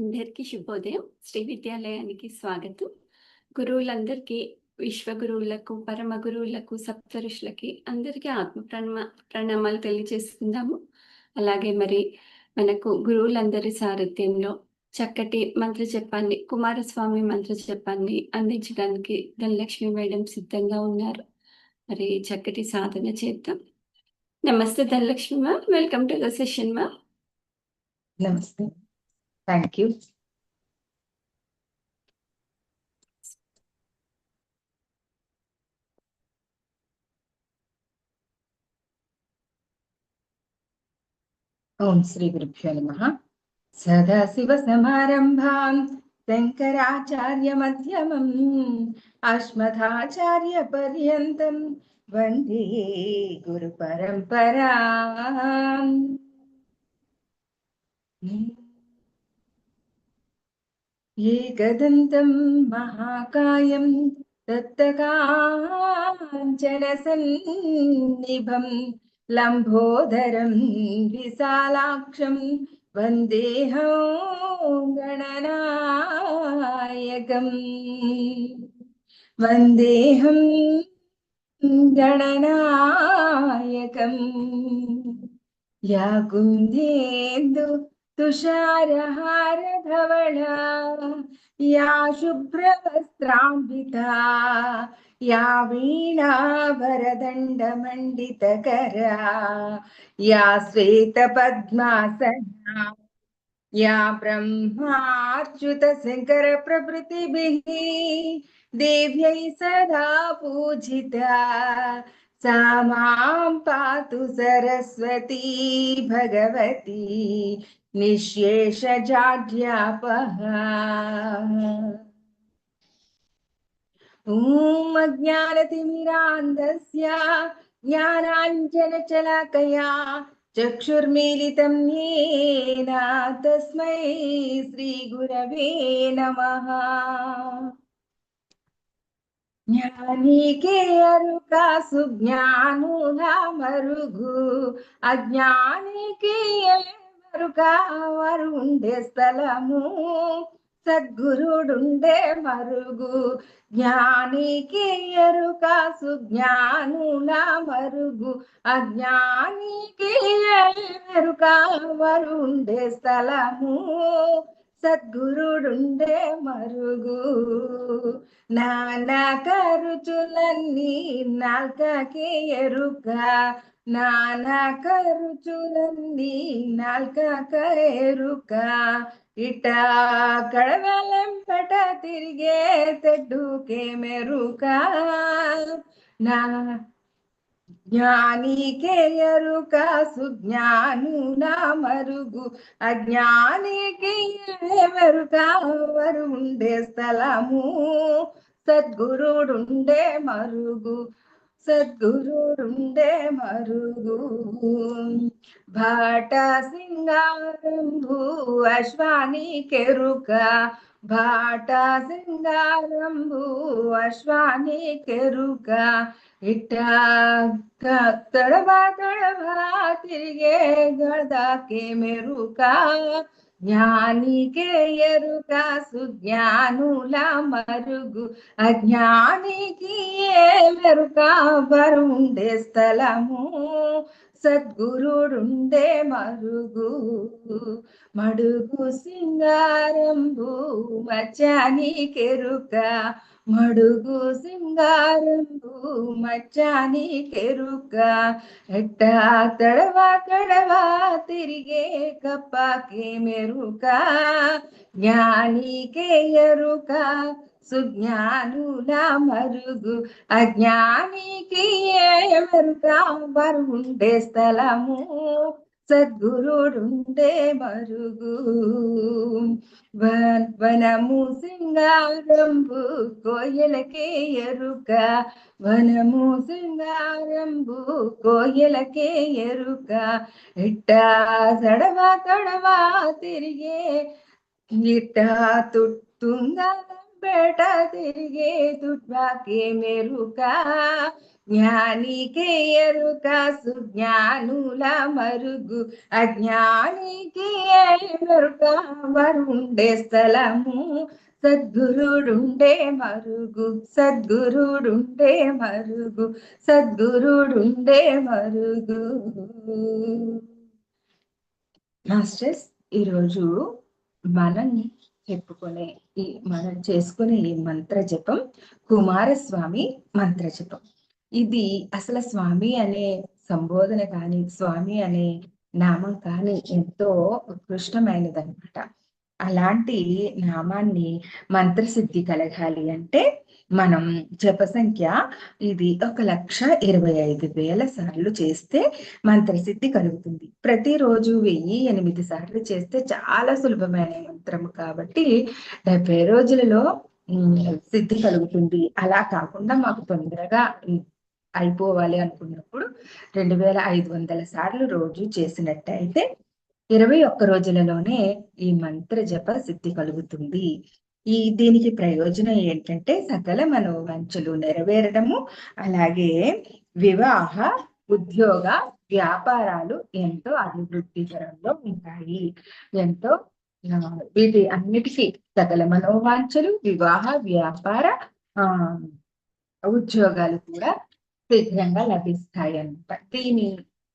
అందరికీ శుభోదయం. శ్రీ విద్యాలయానికి స్వాగతం. గురువులందరికీ విశ్వగురువులకు పరమ గురువులకు సప్తరుషులకి అందరికీ ఆత్మ ప్రణమ ప్రణామాలు తెలియజేసుకుందాము. అలాగే మరి మనకు గురువులందరి సారథ్యంలో చక్కటి మంత్ర జపాన్ని కుమారస్వామి మంత్ర జపాన్ని అందించడానికి ధనలక్ష్మి మేడం సిద్ధంగా ఉన్నారు. మరి చక్కటి సాధన చేద్దాం. నమస్తే Dhanalakshmi ma'am. Welcome to the session ma'am. నమస్తే. థ్యాంక్ యూ ఓం శ్రీ గురుభ్యో నమ సదాశివ సమారంభాం శంకరాచార్య మధ్యమం एकदन्तं महाकायं दत्तकाञ्चनसन्निभं लम्भोदरं विशालाक्षं वन्देहं गणनायकम् वन्देहं गणनायकम्। या कुन्देन्दु तुषारहारधवला या शुभ्र शुभ्रवस्त्राम्बिका या वीणा भरदंड मंडित करा, या श्वेतपद्मासना या प्रभृति देव्यै सदा पूजिता, सा माँ पातु सरस्वती भगवती। निःशेषजाड्यापः ॐ अज्ञानतिमिरान्धस्य ज्ञानाञ्जनचलकया, चक्षुर्मीलितं येन तस्मै श्रीगुरवे नमः। ज्ञानी के अरुका सुज्ञानु रामरुघु अज्ञानी के ఉండే స్థలము సద్గురుడుండే మరుగు. జ్ఞానికి ఎరుక సుజ్ఞానుల మరుగు. అజ్ఞానికి ఎరుక వరుండే స్థలము సద్గురుడుండే మరుగు. నానా కరుచులన్నీ నాల్కకి ఎరుక. నానా కరుచులన్నీ నాల్క ఎరుక ఇట కడవలంపట తిరిగే తెడ్డుకే మెరుక. నా జ్ఞానికే ఎరుక సుజ్ఞాను నా మరుగు. అజ్ఞానికి మెరుక వరు ఉండే స్థలము. సద్గురుడుండే మరుగు. సద్గురుడుండే మరుగు భాట సింగారంభు అశ్వాని కెరుక భాట సింగారంభు అశ్వాని కెరుక ఇట్ట తడవా తడవా తిరిగే గడదాకే మెరుక జ్ఞానికే ఎరుక సుజ్ఞానుల మరుగు. అజ్ఞానికి ఏ మెరుక బరుండే స్థలము సద్గురుడుండే మరుగు. మడుగు సింగారంబు మచ్చానికెరుక మడుగు సింగారంబు మచ్చాని కెరుక ఎట్ట తడవా కడవా తిరిగే కప్పకే మెరుక జ్ఞానికే ఎరుక సుజ్ఞానుల మరుగు అజ్ఞానికి మెరుక బరువుండే స్థలము. సద్గురుడుండే మరుగు. వనము సింగారంబు కోయలకే ఎరుక. వనము సింగారంబు కోయలకే ఎరుక. ఇట్ట సడవా తడవా తిరిగే. ఇట్ట తుంగ బేట తిరిగే తుట్వాకే మెరుక. జ్ఞానికే ఎరుక సుజ్ఞానుల మరుగు. అజ్ఞానికే ఎరుక వరుండే స్థలము. సద్గురుడుండే మరుగు. సద్గురుడుండే మరుగు. సద్గురుడుండే మరుగు. మాస్టర్స్ ఈరోజు మనం చెప్పుకునే ఈ మనం చేసుకునే ఈ మంత్ర జపం కుమారస్వామి మంత్ర జపం ఇది అసలు స్వామి అనే సంబోధన కానీ స్వామి అనే నామం కానీ ఎంతో ఉత్కృష్టమైనది అనమాట అలాంటి నామాన్ని మంత్రసిద్ధి కలగాలి అంటే మనం జప సంఖ్య ఇది ఒక లక్ష ఇరవై ఐదు వేల సార్లు చేస్తే మంత్రసిద్ధి కలుగుతుంది. ప్రతిరోజు వెయ్యి ఎనిమిది సార్లు చేస్తే చాలా సులభమైన మంత్రం కాబట్టి డెబ్బై రోజులలో సిద్ధి కలుగుతుంది. అలా కాకుండా మాకు తొందరగా అయిపోవాలి అనుకున్నప్పుడు రెండు వేల ఐదు వందల సార్లు రోజు చేసినట్టయితే ఇరవై ఒక్క రోజులలోనే ఈ మంత్ర జప సిద్ధి కలుగుతుంది. ఈ దీనికి ప్రయోజనం ఏంటంటే సకల మనోవంచలు నెరవేరడము అలాగే వివాహ ఉద్యోగ వ్యాపారాలు ఎంతో అభివృద్ధికరంలో ఉంటాయి. ఎంతో ఆ, వీటి అన్నిటికీ సకల మనోవాంఛలు వివాహ వ్యాపార ఆ ఉద్యోగాలు కూడా శీఘ్రంగా లభిస్తాయి అన్నమాట దీని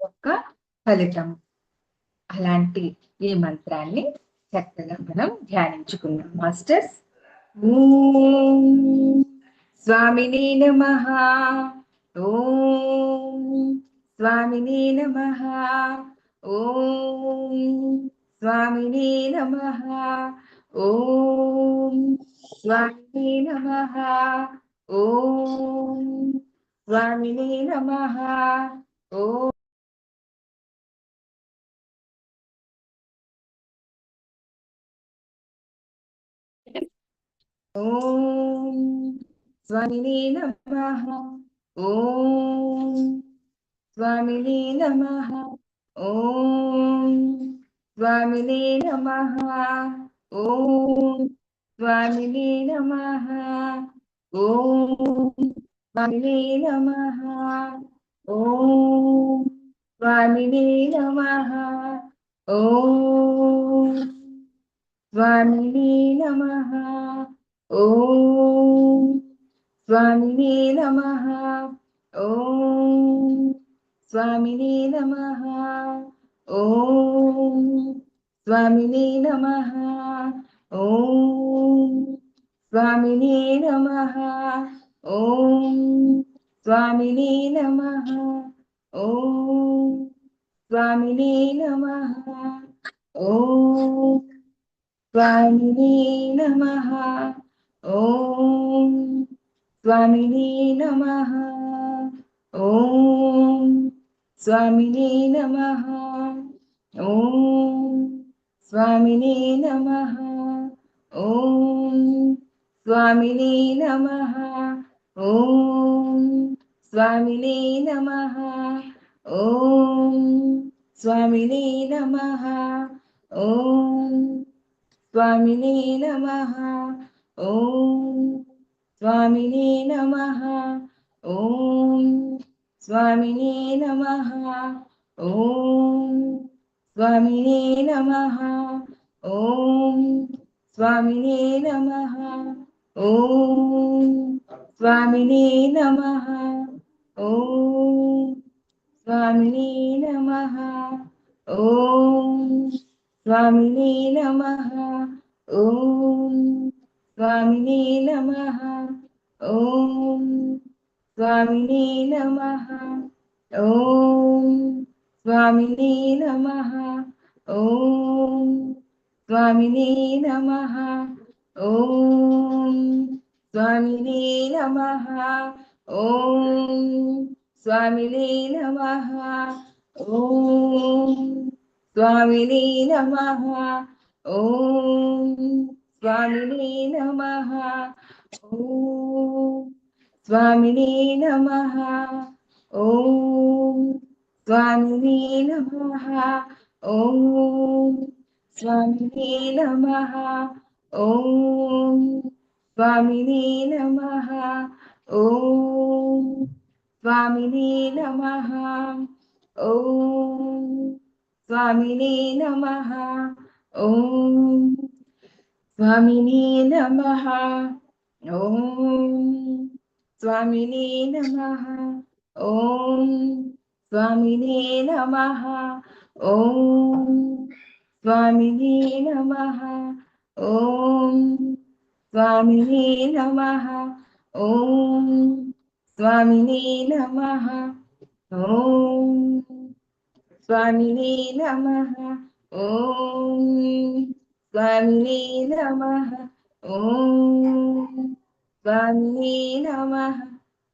యొక్క ఫలితం అలాంటి ఈ మంత్రాన్ని చక్కగా మనం ధ్యానించుకున్నాం మాస్టర్స్ స్వామిని నమ. ఓం స్వామిని నమ. ఓం స్వామిని నమ. ఓం స్వామిని నమ. ఓం Swamini Namaha. Oh. Om Swamini Namaha Om Swamini Namaha Om Swamini Namaha Om Swamini Namaha Om స్వామినే నమ ఓం స్వామిని నమః ఓం స్వామినే నమ ఓం స్వామిని నమః ఓం స్వామినే నమ ఓం స్వామిని నమః ఓం స్వామిని నమః ఓం స్వామిని నమ. ఓం స్వామిని నమ. ఓం స్వామిని నమ. ఓం స్వామిని నమ. ఓం స్వామిని నమ. ఓం స్వామిని నమ. ఓం స్వామిని నమః. ఓం స్వామినే నమ. ఓం స్వామినే నమ. ఓం స్వామినే నమ. ఓం స్వామినే నమ. ఓం స్వామినే నమ. ఓం స్వామినే నమ. ఓం స్వామినే నమ. ఓం స్వామిని నమ. ఓం స్వామిని నమ. ఓం స్వామిని నమ. ఓం స్వామిని నమ. ఓం స్వామిని నమ. ఓం స్వామిని నమ. ఓం స్వామిని నమ. ఓం స్వామిని నమ ఓం స్వామిని నమ ఓం స్వామిని నమ ఓం స్వామిని నమ ఓం స్వామిని నమ ఓం స్వామిని నమ ఓం స్వామిని నమ ఓం Vamini Namaha. Om Vamini Namaha. Om Vamini Namaha. Om Vamini Namaha. Om Swamini Namaha. Om Swamini Namaha. Om Swamini Namaha Om Swamini Namaha. Om స్వామినే నమ. ఓం స్వామినే నమ. ఓం స్వామినే నమ. ఓం స్వామినే నమ. ఓం స్వామినే నమ.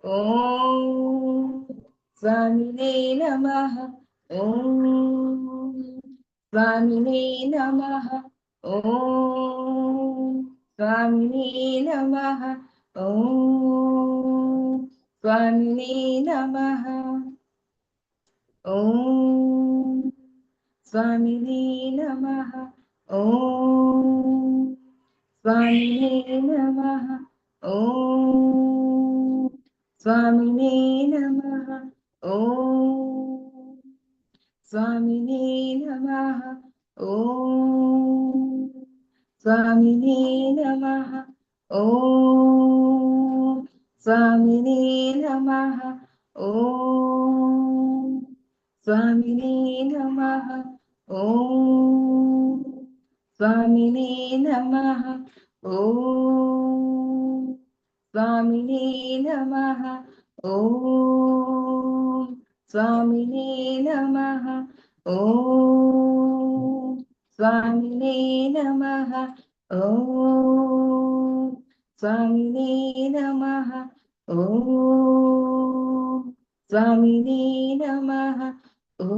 ఓం స్వామినే నమ. ఓం స్వామినే నమ. ఓం स्वामिने नमः ॐ स्वामिने नमः ॐ स्वामिने नमः ॐ स्वामिने नमः ॐ स्वामिने नमः ॐ स्वामिने नमः ॐ Swamini Namaha Om Swamini Om Swamini Om Swamini Om Swamini Om Swamini Om స్వామినే నమ. ఓ స్వామినే నమ. ఓ స్వామినే నమ. ఓ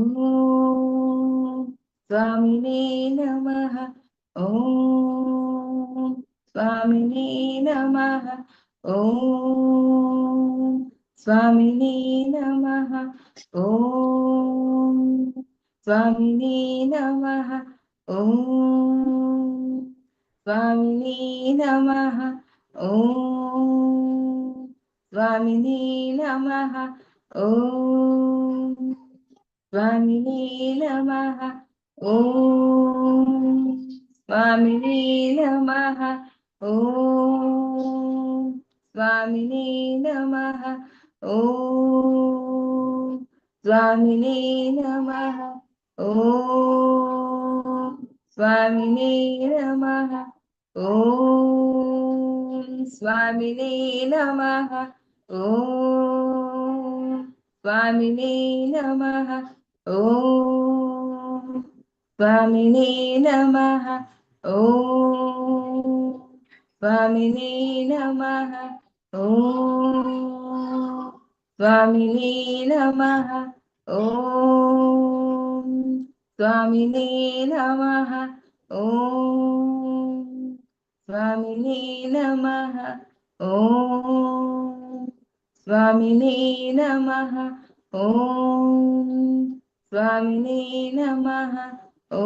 స్వామినే నమ. ఓ స్వామినే నమ. ఓ స్వామినే నమ. ఓ స్వామినే నమ. ఓం స్వామిని నమ. ఓం స్వామిని నమ. ఓం స్వామిని నమ. ఓం స్వామిని నమ. ఓం స్వామిని నమ. ఓం స్వామిని నమ. ఓం స్వామినే నమ ఓం స్వామినే నమ ఓం స్వామినే నమ ఓం స్వామినే నమ ఓం స్వామినే నమ ఓం స్వామినే నమ ఓం స్వామినే నమ. ఓ స్వామినే నమ. ఓ స్వామినే నమ. ఓ స్వామినే నమ. ఓ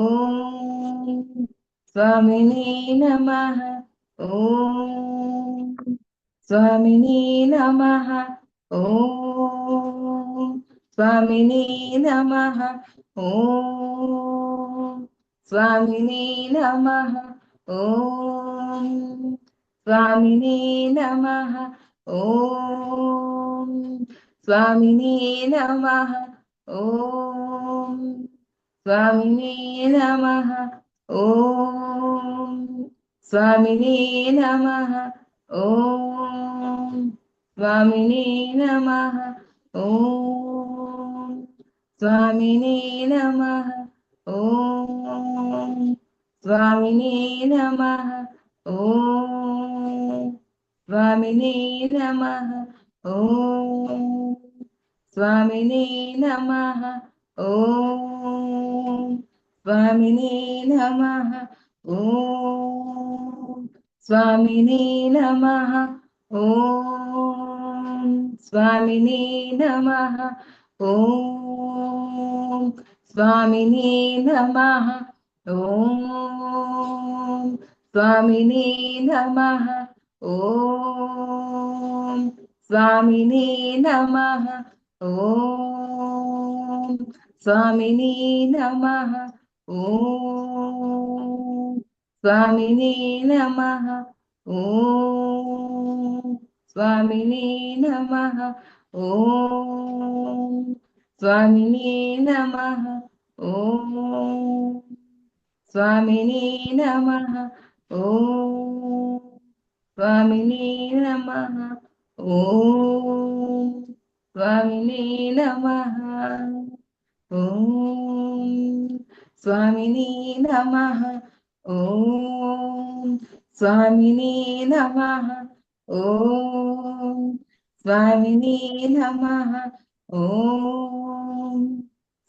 స్వామినే నమ. ఓ స్వామినే నమ ఓ స్వామినే నమ. ఓం స్వామినే నమ ఓం స్వామినే నమ ఓం స్వామినే నమ ఓం స్వామినే నమ ఓం స్వామినే నమ ఓం స్వామినే నమ ఓం స్వామినే నమ. ఓం స్వామినే నమ. ఓం స్వామినే నమ. ఓం స్వామినే నమ. ఓం స్వామినే నమ. ఓం స్వామినే నమ. ఓం స్వామినే నమ. ఓం స్వామినే నమ. ఓం స్వామినే నమ. ఓం స్వామినే నమ. ఓం స్వామినే నమ. ఓం స్వామినే నమ. ఓం స్వామినే నమ. ఓం స్వామినే నమః. ఓం. స్వామినే నమః. ఓం. స్వామినే నమః. ఓం. స్వామినే నమః. ఓం. స్వామినే నమః. ఓం. స్వామినే నమః. ఓం. స్వామినే నమః. ఓం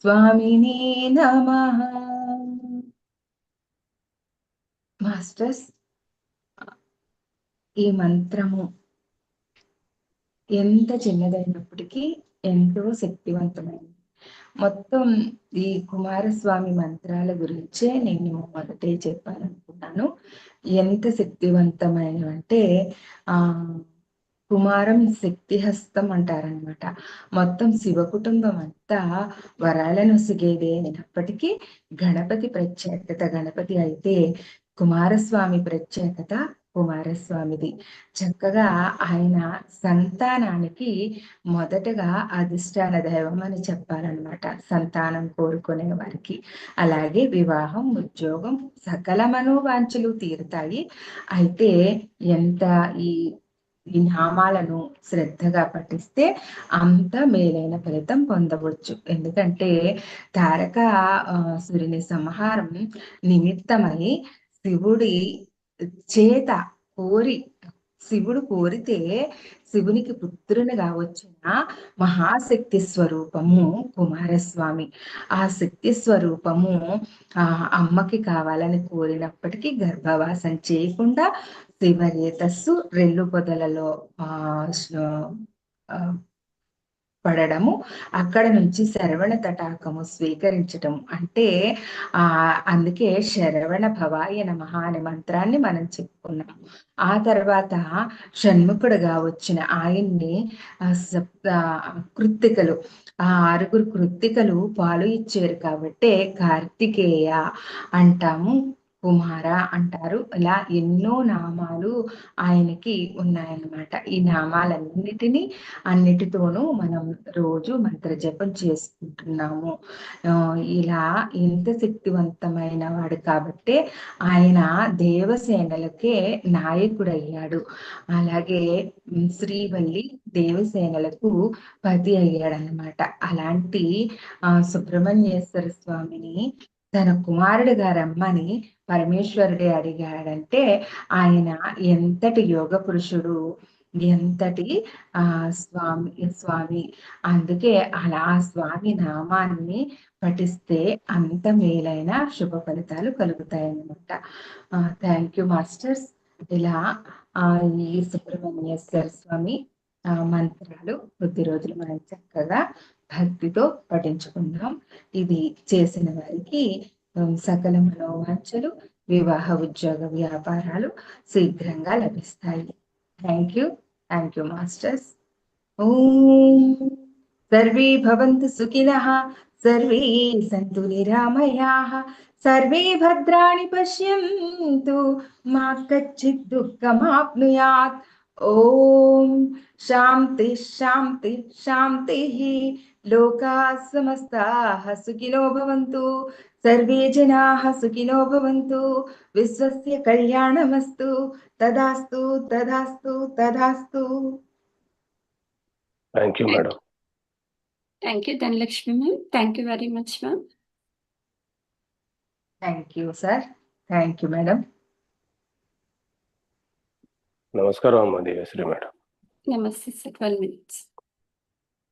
స్వామినే నమః. మాస్టర్స్ ఈ మంత్రము ఎంత చిన్నదైనప్పటికీ ఎంతో శక్తివంతమైనది మొత్తం ఈ కుమారస్వామి మంత్రాల గురించే నేను మొదటే చెప్పాలనుకున్నాను. ఎంత శక్తివంతమైనవంటే ఆ కుమారం శక్తిహస్తం అంటారనమాట మొత్తం శివ కుటుంబం అంతా వరాలను సిగేదే అయినప్పటికీ గణపతి ప్రత్యేకత గణపతి అయితే కుమారస్వామి ప్రత్యేకత కుమారస్వామిది. చక్కగా ఆయన సంతానానికి మొదటగా అధిష్టాన దైవం అని చెప్పాలన్నమాట. సంతానం కోరుకునే వారికి. అలాగే వివాహం ఉద్యోగం సకల మనోవాంఛలు తీరుతాయి. అయితే ఎంత ఈ ఈ నామాలను శ్రద్ధగా పఠిస్తే అంత మేలైన ఫలితం పొందవచ్చు. ఎందుకంటే తారక సూర్యుని సంహారం నిమిత్తమై శివుడి చేత కోరి శివుడు కోరితే శివునికి పుత్రునిగా వచ్చిన మహాశక్తి స్వరూపము కుమారస్వామి. ఆ శక్తి స్వరూపము ఆ అమ్మకి కావాలని కోరినప్పటికీ గర్భవాసం చేయకుండా శివరేతస్సు రెల్లు పొదలలో ఆ పడడము. అక్కడ నుంచి శరవణ తటాకము స్వీకరించటం. అంటే ఆ అందుకే శరవణ భవాయ నమః అనే మంత్రాన్ని మనం చెప్పుకున్నాం. ఆ తర్వాత షణ్ముఖుడుగా వచ్చిన ఆయన్ని కృత్తికలు ఆ ఆరుగురు కృత్తికలు పాలు ఇచ్చారు కాబట్టే కార్తికేయ అంటాము. కుమార అంటారు. ఇలా ఎన్నో నామాలు ఆయనకి ఉన్నాయన్నమాట. ఈ నామాలన్నిటినీ అన్నిటితోనూ మనం రోజు మంత్ర జపం చేసుకుంటున్నాము ఇలా ఎంత శక్తివంతమైన వాడు కాబట్టే ఆయన దేవసేనలకే నాయకుడయ్యాడు. అలాగే శ్రీవల్లి దేవసేనలకు పతి అయ్యాడనమాట అలాంటి ఆ సుబ్రహ్మణ్యేశ్వర స్వామిని తన కుమారుడిగా రమ్మని పరమేశ్వరుడే అడిగాడంటే ఆయన ఎంతటి యోగ పురుషుడు ఎంతటి ఆ స్వామి స్వామి. అందుకే అలా ఆ స్వామి నామాన్ని పఠిస్తే అంత మేలైన శుభ ఫలితాలు కలుగుతాయన్నమాట. థ్యాంక్ యూ మాస్టర్స్ ఇలా ఆ ఈ సుబ్రహ్మణ్యేశ్వర స్వామి ఆ మంత్రాలు కొద్ది రోజులు మనం చక్కగా భక్తితో పఠించుకుందాం. ఇది చేసిన వారికి సకల మనోవాంఛలు వివాహ ఉద్యోగ వ్యాపారాలు శీఘ్రంగా లభిస్తాయి. Thank you thank you masters ఓం సర్వే భవంతు సుఖినః సర్వే సంతు నిరామయాః సర్వే భద్రాణి పశ్యంతు మా కచ్చిత్ దుఃఖమాప్నుయాత్. ओम शांति शांति शांति ही। लोका समस्ता सुखिनो भवन्तु। सर्वे जनाः सुखिनो भवन्तु। विश्वस्य कल्याणमस्तु। तदास्तु तदास्तु तदास्तु। Thank you madam thank you Dhanalakshmi ma'am thank you very much ma'am thank you sir thank you madam నమస్కారం అమ్మ దేవశ్రీ మేడం. నమస్తే సార్ ట్వెల్వ్ మినిట్స్